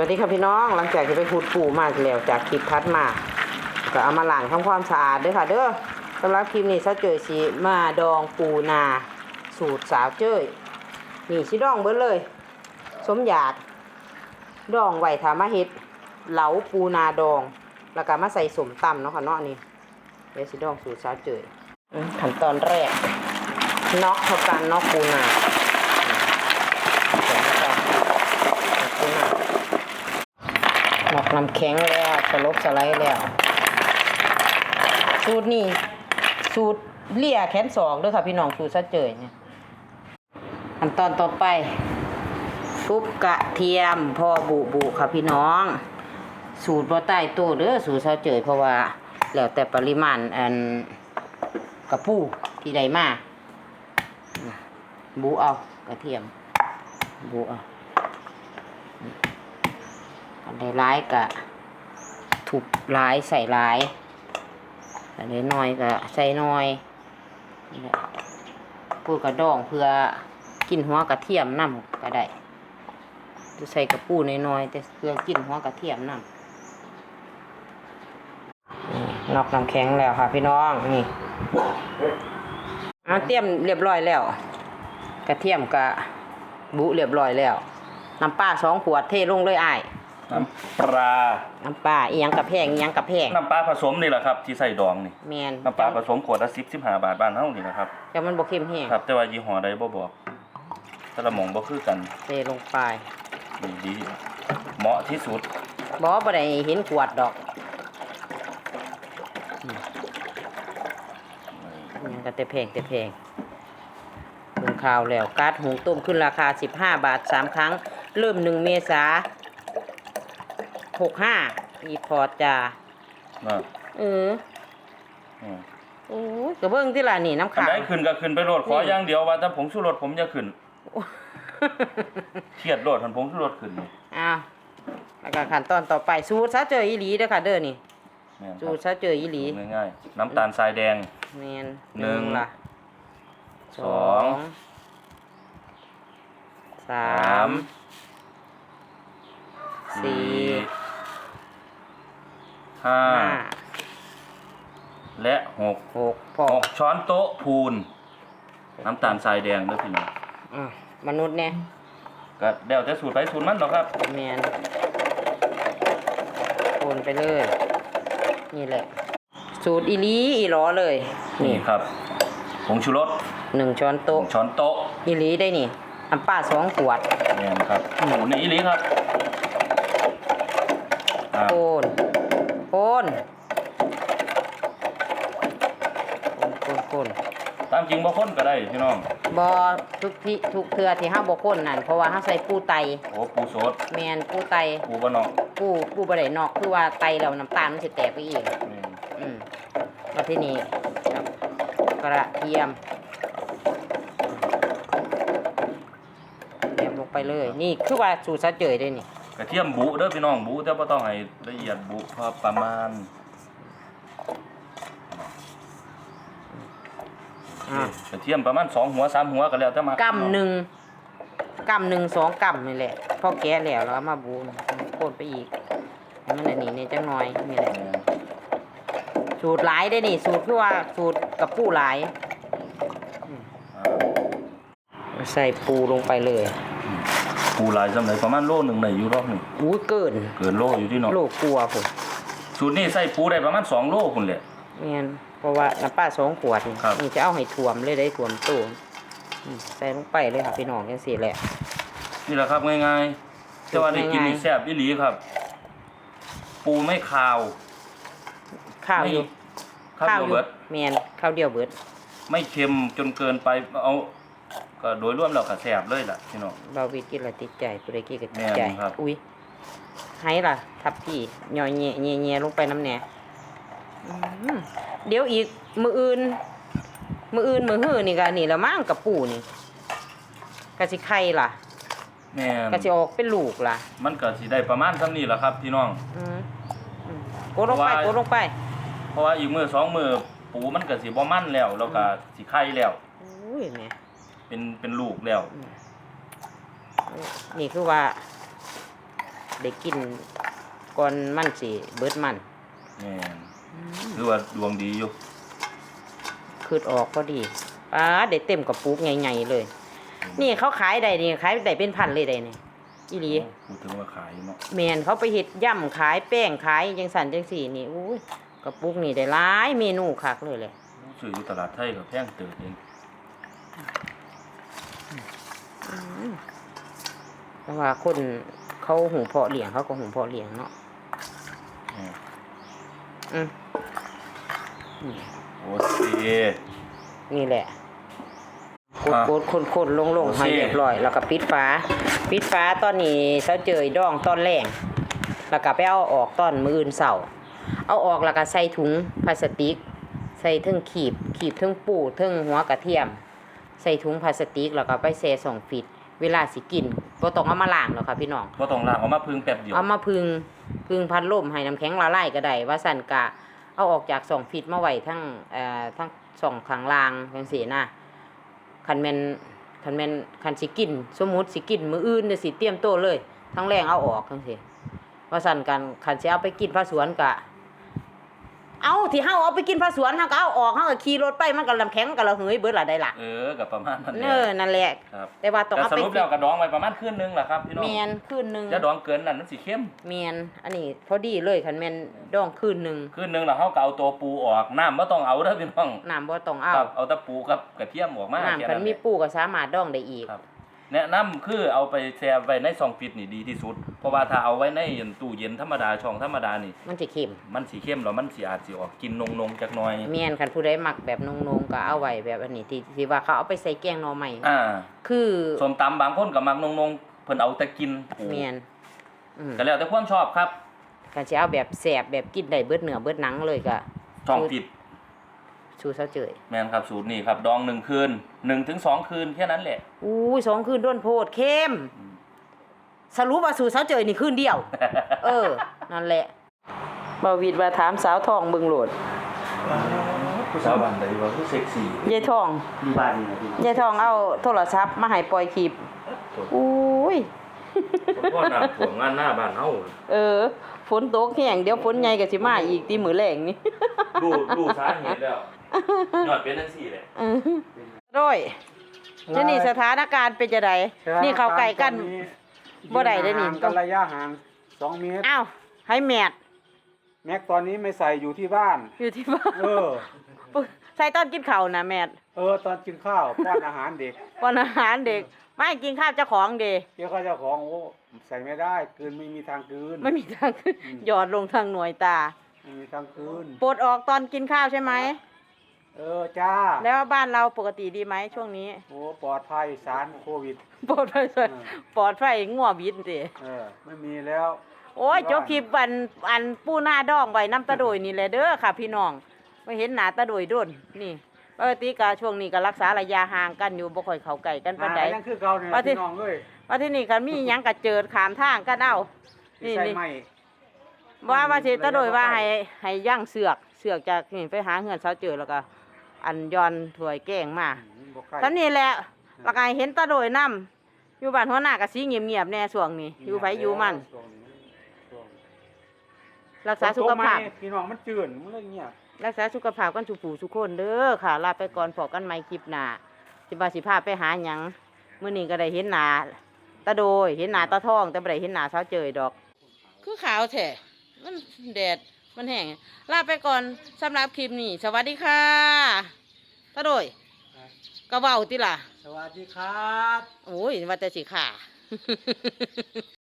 วัสดีค่ะพี่น้องหลังจากที่ไปขุดปูมาแล้วจากคลิปทัดมา ก็เอามาล้างทำความสะอาดด้วยค่ะ เด้อสำหรับคลิปนี้ซะเจยสิมาดองปูนา สูตรสาวเจ้ยนี่สิดองเบิดเลย สมอยากดองไว้ทามาเฮ็ดเหลาปูนาดอง แล้วก็มาใส่สมตำเนาะค่ะเนาะนี่เดี๋ยวสิดองสูตรสาวเจยขั้นตอนแรกน็อกเท่ากันน็อกปูนาอืมเดี๋ยวเราเอาปู น้ำแข็งแล้วสลบสไลด์แล้ว สูตรนี้สูตรเลี่ยแขนสองเด้วยค่ะพี่น้องสูตรซะเจยเนี่ยขั้นตอนต่อไปทุบกระเทียมพอบุบุค่ะพี่น้อง สูตรบ่ใต้ต๊ะเด้อสูตรซะเจยเพราะว่า แล้วแต่ปริมาณอันกระปูที่ใดมาบุเอากระเทียมบุเอา อันใดร้ายกะถูกร้ายใส่ร้ายอันใดน้อยก็ใส่น้อยนี่แหละปูกระดองเพื่อกินหัวกระเทียมน้ำก็ได้จะใส่กระปูน้อยๆแต่เพื่อกินหัวกระเทียมน้ำนี่นอกน้ำแข็งแล้วค่ะ พี่น้องนี่เอาเตรียมเรียบร้อยแล้ว กระเทียมกะบุเรียบร้อยแล้วน้ำปลาสองขวดเทลงเลยอ้าย น้ำปลา น้ำปลาอีหยังกระแพงอีหยังกระแพงน้ำปลาผสมนี่แหละครับ ที่ใส่ดองนี่ แมนน้ำปลาผสมขวดละสิบสิบห้าบาทบ้านเฮานี่นะครับ แต่มันบ่เค็มแห้งครับ แต่ว่ายี่ห้อใดบ่บอกแต่ละหม่องบ่คือกันเทลงไปดีดีเหมาะที่สุดบ่บ่ได้เห็นขวดดอกอีหยังก็แต่แพงแต่แพงเบิ่งข่าวแล้วก๊าซหุงต้มขึ้นราคา 15 บาท 3 ครั้ง เริ่ม 1 เมษา 65อีพอจ้านะเอออืมโอ้ยก็เบิ่งที่ล่ะนี่น้ำอันขาว ใดขึ้นก็ขึ้นไปโลดขออย่างเดียวว่าถ้าผงชูรสผมอย่าขึ้นเครียดโลดทันผงชูรสขึ้นนี่อ้าวแล้วก็ขั้นตอนต่อไปสูตรซะเจออีหลีเด้อค่ะเด้อนี่แม่นคสูรับตรซะเจออีหลีง่ายๆน้ำตาลทรายแดง แมนหนึ่งล่ะสอง สามสี่ ห้าห้าและหกหกพอหกช้อนโต๊ะพูน น้ำตาลทรายแดงเด้อพี่น้องอะมนุษย์เนี่ยก็เดี๋ยวจะสูตรไปสูตรมันหรอกครับแมนโอนไปเลย นี่แหละ สูตรอีหลีอีหลอเลยนี่นี่ครับผงชูรสหนึ่งช้อนหโต๊ะนึ่งช้อนโต๊ะอีหลีได้นี่อันป้าสองขวดเนี่ยครับหมูนี่อีหลีครับอ่าโอน โอนโอนโอนโอนตามจริงบ่คนก็ได้พี่น้องบอทุกที่ทุกเทือที่ห้าบก้นนั่นเพราะว่าห้าใส่ปูไตโอ้ปูโสดแมนปูไตปูบ่นอกปูปูบะไดนอกคือว่าไตเราน้ำตาลมันจะแตกไปอีกนี่อืมมาที่นี่ครับกระเทียมเทียมลงไปเลย นี่คือว่าสูตรซะเจยได้นี่ กระเทียมบุเด้อพี่น้องบุแต่บ่ต้องให้ละเอียดบุพอประมาณอะกระเทียมประมาณ2หัว3หัวก็แล้วแต่มากำหนึ่งกำหนึ่งสองกำนี่แหละพอแกะแล้วแล้วเอามาบูนโคนไปอีกให้มันอันนี้นี่จังหน่อยนี่แหละเออสูตรหลายได้นี่ สูตรคือว่าสูตรกับปูหลายอ่าใส่ปูลงไปเลย ปูหลายสำไหนประมาณโลหนึงได้อยู่รอบหนึงอู้เกิน เกินโลอยู่ที่เนาะโลกลัวผมสูตรนี้ใส่ปูได้ประมาณ2โลพุ่นแหละแม่นเพราะว่าน้ำปลาสองขวดนี่ครับ นี่จะเอาให้ถ่วมเลยได้ถ่วมตู้อืมใส่ลงไปเลยค่ะพี่น้องจังซี่แหละ นี่แหละครับง่ายๆแต่ว่าได้กินนี่แซ่บอีหลีครับ ปูไม่คาวข้าวอยู่ไม่ข้าวเดียวเบิดแม่นข้าวเดียวเบิด ไม่เค็มจนเกินไปเอา ก็โดยรวมแล้วก็แซ่บเลยล่ะพี่น้องเบาวิดกินและติดใจผู้ใดกินก็ติดแม่นใจครับ อุ้ยให้ล่ะ ทับพี่ย่อยแง่แง่แง่ลงไปน้ำแหน่อืมเดี๋ยวอีก มืออื่น มืออื่น มือหื้อนี่ก็นี่ละมั่งกับปูนี่กะสิไข่ล่ะแม่นกะสิออกเป็นลูกล่ะ มันก็สิได้ประมาณเท่านี้แหละครับ พี่น้อง อืมอืมกดลงไปเพราะว่ากดลงไป เพราะว่าอีกมือสองมือปูมันก็สิบ่มั่นแล้วแล้วก็สิไข่แล้ว อุ้ยแม่ เป็นเป็นลูกแล้วนี่คือว่าได้กินก่อนมันสิเบิดมันแม่นคือว่าดวงดีอยู่คืดออกพอดีป้าได้เต็มกระปุกใหญ่ๆเลย นี่เขาขายได้นี่ขายได้เป็นพันเลยได้นี่อีหลีพูดถึงว่าขายเนาะแมนเขาไปเฮ็ดย่ำขายแป้งขายจังสันจังสี่นี่อุ้ยกระปุกนี่ได้หลายเมนูคักเลยแหละซื้ออยู่ตลาดไทยก็แพงเติบเอง เพราะว่าคนเขาหุงเพาะเลี้ยงเขาก็หุงเพาะเลี้ยงเนาะอืมอืมนี่โอเคนี่แหละกดอะกดคนคนลงลงโอเคให้เรียบร้อย แล้วก็ปิดฝาปิดฝาตอนนี้เสาเจยดองตอนแรงแล้วก็ไปเอาออกตอนมืออื่นเสาเอาออกแล้วก็ใส่ถุงพลาสติก ใส่เทึงขีบ ขีบเทึงปูเทึงหัวกระเทียม ใส่ถุงพลาสติกแล้วก็ไปแช่สองฟิต เวลาสิกินบ่ต้องเอามาล้างหรอกค่ะพี่น้อง บ่ต้องล้างเอามาพึ่งแป๊บเดียว เอามาพึ่งพึ่งพัดลมให้น้ำแข็งละลายก็ได้ว่าสั่นกะเอาออกจากสองฟิตมาไว้ทั้งเอ่อทั้งสองข้างล่างจังซี่นะคันแม่นคันแม่นคันสิกิน สมมุติสิกินมื้ออื่นเดี๋ยวสิเตรียมโตะเลย ทั้งแรงเอาออกจังซี่ว่าสั่นกันคันสิเอาไปกินพระสวนกะ เอาที่เฮาเอาไปกินพระสวนเฮาก็เอาออกเฮาก็ขี่รถไปมันก็ลำแข็งมันก็ระเหยเบิดละได้ล่ะเออกับประมาณนั้นแหเอละอนั่นแหละครับ แต่ว่าต้องแต่เอาสไปรุปแล้วกระดองไว้ประมาณคืนนึงแหละครับพี่น้องแมนคืนหนึงจะดองเกินนั่นมันสิเข้มเมียนอันนี้พอดีเลยคันแม่นดองคืนหนึ่งคืนนึงแล้วเฮาก็เอาตัวปูออกน้ำบ่ต้องเอาเด้อพี่น้องน้ำบ่ต้องเอาครับเอาแต่ปูกับกระเทียมออกมาน้ำแค่คันนั้นมีแหละปูก็สามารถดองได้อีก ครับ แนะนำคือเอาไปแช่ไว้ในซองฟิตนี่ดีที่สุด เพราะว่าถ้าเอาไว้ในตู้เย็นธรรมดาช่องธรรมดานี่ มันจะเค็มมันสีเข้มแล้วมันสีอาจสิออกกินนงๆจักหน่อยเมียนคันผู้ใดมักแบบนงๆก็เอาไว้แบบอันนี้ที่ที่ว่าเขาเอาไปใส่แกงหน่อใหม่อ่าคือส้มตำบางคนก็มักนงๆเพิ่นเอาแต่กินปูเมียนอืมก็แล้วแต่ความชอบครับ คันสิเอาแบบแสบแบบกินได้เบิดเนื้อเบิดหนังเลยก็ ช่องฟิต ชูเซาเจยแม่นครับสูตรนี้ครับดองหนึ่งคืนหนึ่งถึงสองคืนแค่นั้นแหละ อู้ยสองคืนด้วนโพดเข้มอืมสรุปว่าสู่เซาเจยนี่คืนเดียว เออ นั่นแหละบาวิดว่าถามสาวทองเบิ่งโหลดผู้สาวบ้านใดว่าผู้เซ็กซี่ยายทองอยู่บ้านนี่นะพี่ยายทองเอาโทรศัพท์มาให้ปล่อยคลิปอุ้ยพ่อน้ำท่วมงานหน้าบ้านเฮาเออฝนตกแห้งเดี๋ยวฝนใหญ่ก็สิมาอีกตีมือแรงนี่ ดูดูสาเหตุแล้ว ยอดเป็นจังซี่แหละเออด้วยเจะนี่สถานการณ์เป็นจะไดนี่เขาไก่กัน บ่ได้เด้อนี่ห่างกันระยะห่างสองเมตร อ้าวให้แมดแม็กตอนนี้ไม่ใส่อยู่ที่บ้าน อยู่ที่บ้านเออ ใส่ตอนกินข้าวนะแมดเออ ตอนกินข้าวป้อนอาหารเด็กวันอาหารเด็ก ไม่กินข้าวเจ้าของเดเดี๋ยวเขาเจ้าของโอ้ใส่ไม่ได้กลืนไม่มีทางกลืนไม่มีทางขึ้นหยอดลงทางหน่วยตา ไม่มีทางกลืนปลดออกตอนกินข้าวใช่ไหม เออจ้า แล้วบ้านเราปกติดีไหมช่วงนี้ โอ้ปลอดภัยสารโควิด ปลอดภัยอืมปลอดภัยง่วบินสิเออ ไม่มีแล้ว โอ้ยที่จบ้านบคลิปอันอันปูหน้าดองไว้น้ำตาโดยนี่แหละเด้อค่ะ พี่น้องไม่เห็นหน้าตาโดยโด้นนี่ปกติก็ช่วงนี้ก็รักษาระยะห่างกันอยู่บ่ค่อยเข้าใกล้กันปานใดอ่ายังคือเก่าเนี่ยว่าที่ พี่น้องเอ้ยว่าที่นี่คันมีหยังก็เจิดขามทางกันเอา นี่ใส่นี่ไม้ ว่าว่าสิตาโดยว่าให้ให้ย่างเสือกเสือกจากนี่ไปหาเงินเสาเจอแล้วก็ อันย้อนถ้วยแกงมาอืมบ่ใกล้ทำนี่แหละแล้วก็ให้เห็นตาโดยนํอยู่บ้านหัวหน้าก็สิเงียบๆแน่ช่วงนี้อยู่ไผอยู่มันช่วงนี้ช่วงรักษาสุขภาพฝนตกไหมพี่น้องมันจืดมันเลยเงียบรักษาสุขภาพกันทุกผู้ทุกคนเด้อค่ะ ลาไปก่อนพอกันใหม่คลิปหน้าสิบาสิพาไปหาหยังมื้อนี้ก็ได้เห็นหน้าตาโดยเห็นหน้าตาทอง แต่บ่ได้เห็นหน้าสาวเจยดอก คือขาวแท้มันแดด มันแห้งลาไปก่อนสำหรับคลิปนี้ สวัสดีค่ะตาโดยกระเว้าติล่ะ สวัสดีครับ โอ้ยว่าแต่สิค่ะ